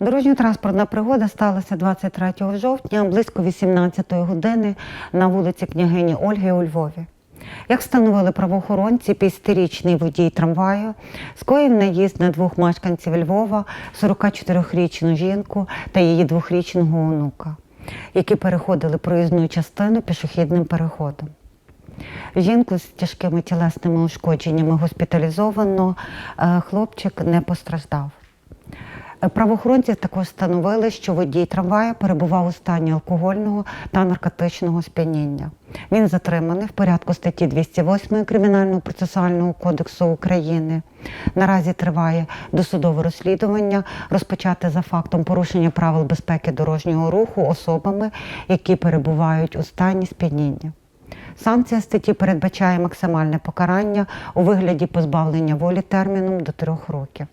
Дорожньо-транспортна пригода сталася 23 жовтня близько 18 години на вулиці княгині Ольги у Львові. Як встановили правоохоронці, 50-річний водій трамваю скоїв наїзд на двох мешканців Львова, 44-річну жінку та її двохрічного онука, які переходили проїзну частину пішохідним переходом. Жінку з тяжкими тілесними ушкодженнями госпіталізовано, е, хлопчик не постраждав. Правоохоронці також встановили, що водій трамвая перебував у стані алкогольного та наркотичного сп'яніння. Він затриманий в порядку статті 208 Кримінального процесуального кодексу України. Наразі триває досудове розслідування, розпочате за фактом порушення правил безпеки дорожнього руху особами, які перебувають у стані сп'яніння. Санкція статті передбачає максимальне покарання у вигляді позбавлення волі терміном до трьох років.